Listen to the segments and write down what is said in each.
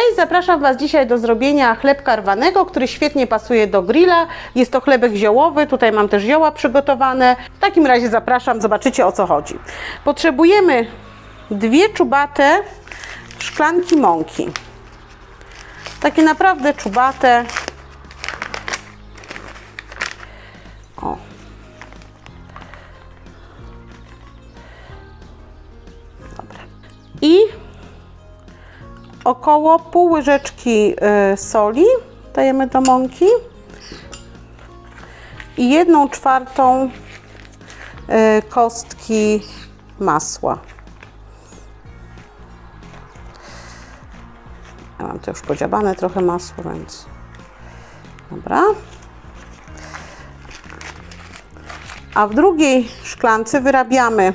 Cześć, zapraszam Was dzisiaj do zrobienia chlebka rwanego, który świetnie pasuje do grilla. Jest to chlebek ziołowy, tutaj mam też zioła przygotowane. W takim razie zapraszam, zobaczycie o co chodzi. Potrzebujemy dwie czubate szklanki mąki. Takie naprawdę czubate. O. Dobra. I około pół łyżeczki y, soli dajemy do mąki i jedną czwartą y, kostki masła. Ja mam to już podziabane trochę masło, więc dobra. A w drugiej szklance wyrabiamy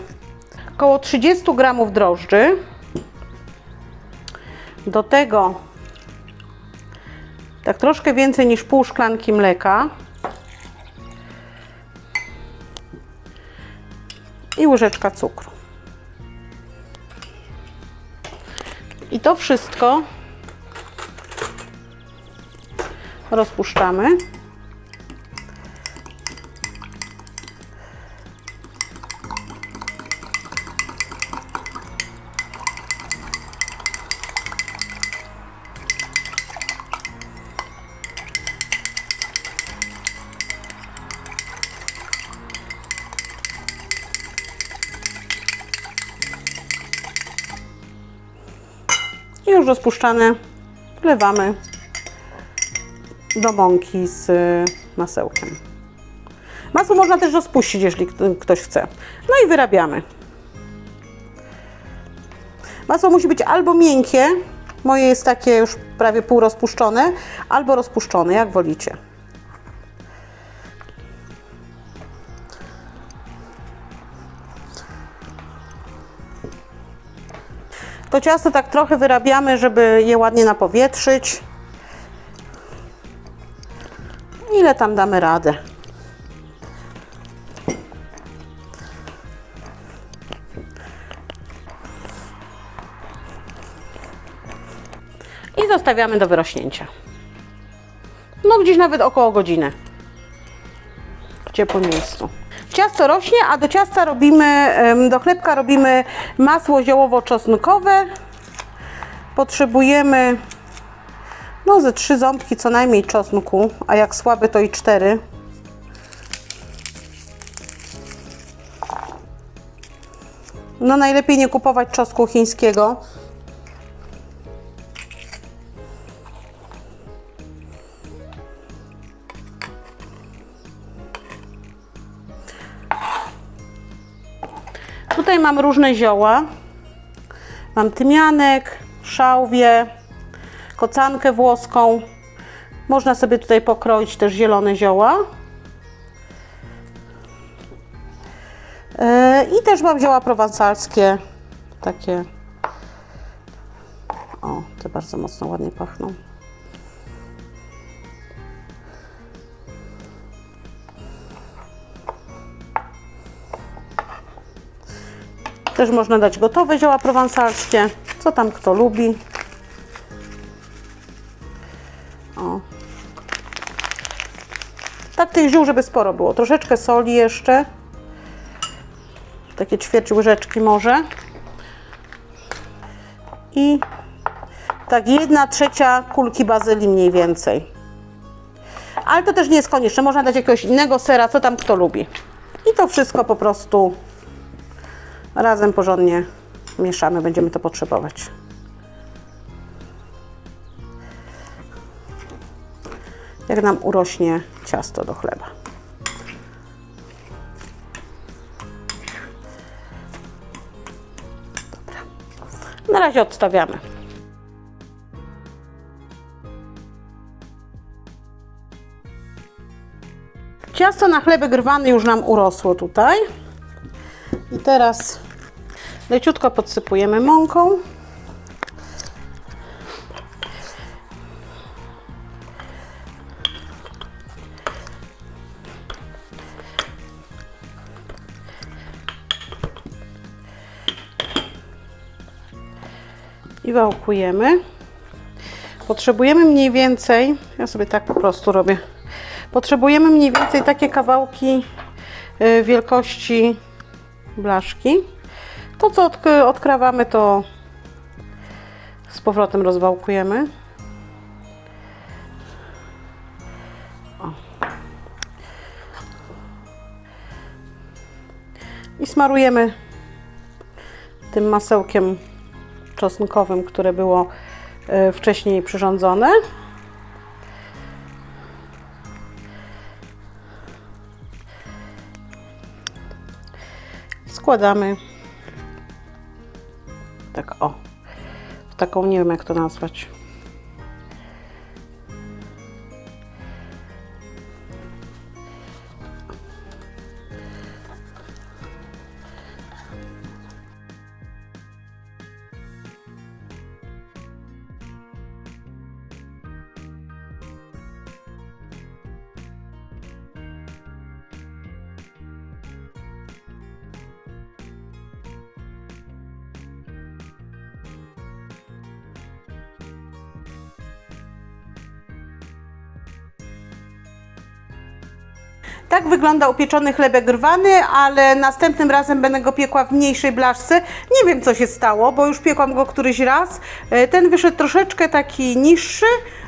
około 30 gramów drożdży. Do tego tak troszkę więcej niż pół szklanki mleka i łyżeczka cukru. I to wszystko rozpuszczamy. I już rozpuszczane wlewamy do mąki z y, masełkiem. Masło można też rozpuścić, jeśli ktoś chce. No i wyrabiamy. Masło musi być albo miękkie, moje jest takie już prawie pół rozpuszczone, albo rozpuszczone, jak wolicie. To ciasto tak trochę wyrabiamy, żeby je ładnie napowietrzyć. Ile tam damy radę? I zostawiamy do wyrośnięcia. No gdzieś nawet około godziny. W ciepłym miejscu. Ciasto rośnie, a do ciasta robimy, do chlebka robimy masło ziołowo-czosnkowe. Potrzebujemy no ze trzy ząbki co najmniej czosnku, a jak słaby to i cztery. No najlepiej nie kupować czosnku chińskiego. Tutaj mam różne zioła. Mam tymianek, szałwię, kocankę włoską. Można sobie tutaj pokroić też zielone zioła. Yy, I też mam zioła prowansalskie, takie. O, te bardzo mocno ładnie pachną. Też można dać gotowe zioła prowansalskie, co tam kto lubi. O. Tak tych ziół, żeby sporo było. Troszeczkę soli jeszcze. Takie ćwierć łyżeczki może. I tak jedna trzecia kulki bazylii mniej więcej. Ale to też nie jest konieczne. Można dać jakiegoś innego sera, co tam kto lubi. I to wszystko po prostu razem porządnie mieszamy. Będziemy to potrzebować. jak nam urośnie ciasto do chleba. Dobra. Na razie odstawiamy. Ciasto na chlebek rwany już nam urosło tutaj. I teraz leciutko podsypujemy mąką. i wałkujemy. Potrzebujemy mniej więcej, ja sobie tak po prostu robię. Potrzebujemy mniej więcej takie kawałki y, wielkości blaszki. To, co odk- odkrawamy, to z powrotem rozwałkujemy. I smarujemy tym masełkiem czosnkowym, które było e, wcześniej przyrządzone. Składamy taką, nie wiem jak to nazwać. Tak wygląda upieczony chlebek rwany, ale następnym razem będę go piekła w mniejszej blaszce. Nie wiem, co się stało, bo już piekłam go któryś raz. E, Ten wyszedł troszeczkę taki niższy,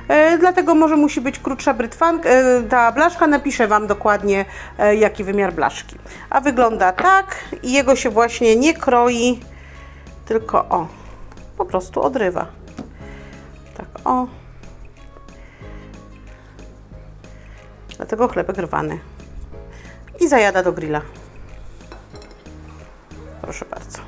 e, dlatego może musi być krótsza brytwanka. e, Ta blaszka napiszę Wam dokładnie, jaki wymiar blaszki. A wygląda tak i jego się właśnie nie kroi, tylko o, po prostu odrywa. Tak o. Dlatego chlebek rwany i zajada do grilla. Proszę bardzo.